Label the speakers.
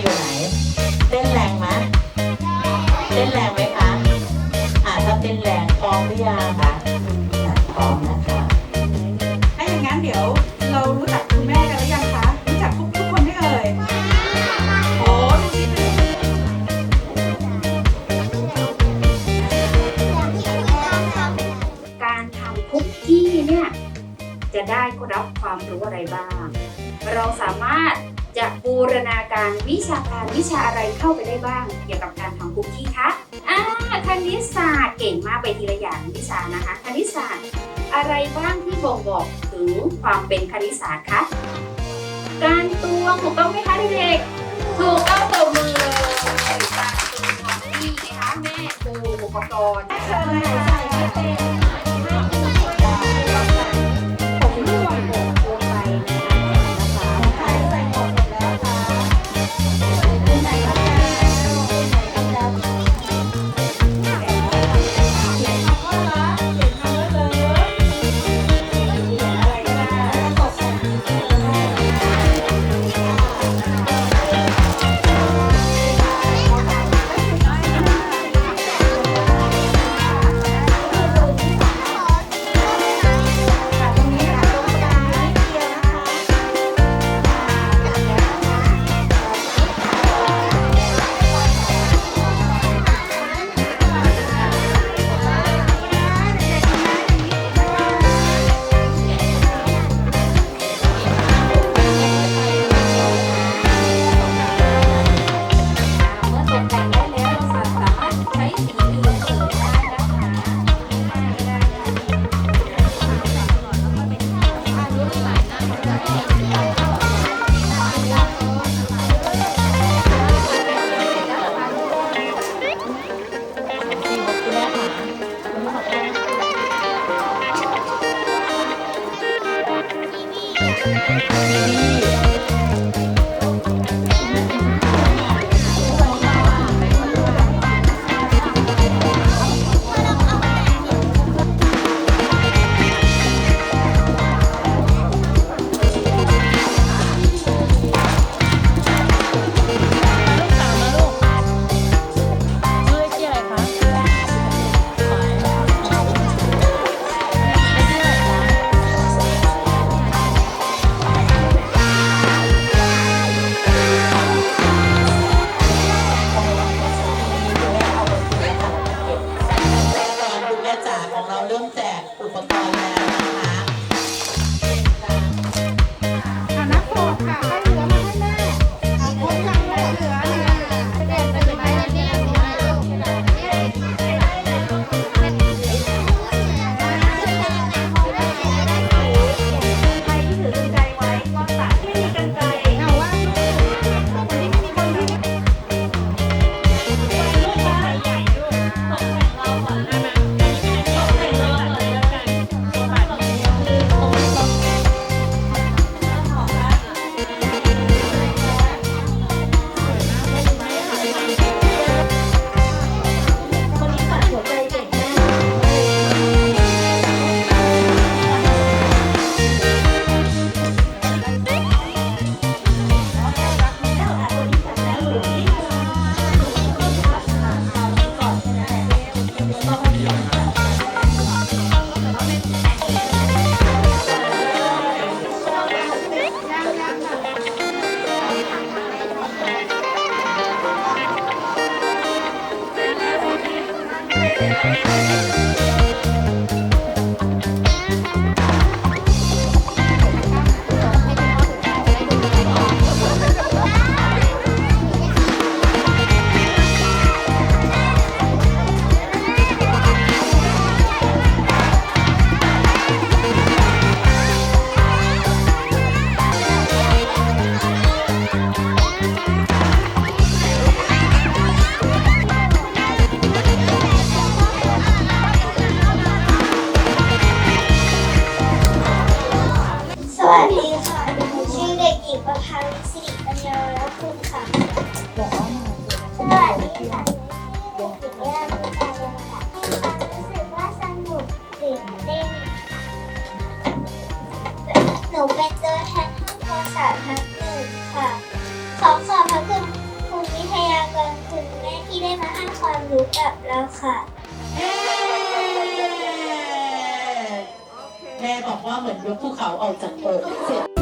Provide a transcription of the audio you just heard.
Speaker 1: อยู่ไหน เต้นแรงไหมเต้นแรงไหมคะ อ่าถ้าเต้นแรงพร้อมหรือยังคะพร้อมนะคะ
Speaker 2: ถ้าอย่างนั้นเดี๋ยวเรารู้จักคุณแม่กันหรือยังคะ รู้จักทุกทุกคนไหมเอ่ยโอ้ดูสิดูสิ
Speaker 3: การทำคุกกี้เนี่ย จะได้รับความรู้อะไรบ้าง เราสามารถ จะบูรณาการวิชาการวิชาอะไรเข้าไปได้บ้าง เกี่ยวกับการทำคุกกี้คะอ่าคณิตศาสตร์เก่งมากไปทีละอย่างวิชานะคะ คณิตศาสตร์ อะไรบ้างที่บ่งบอกถึงความเป็นคณิตศาสตร์คะการตวงถูกต้องไหมคะเด็กๆถูกต้องตบมือเลยการตวงนี่นะคะแม่ครูอุปกรณ์
Speaker 2: เชิญเลย คุ
Speaker 1: ณ
Speaker 2: ที่ได้มา
Speaker 4: ให้ความรู้กับเราค่ะ
Speaker 1: แม่บอกว่าเหมือนยกภูเขาออกจากอกเสร็จ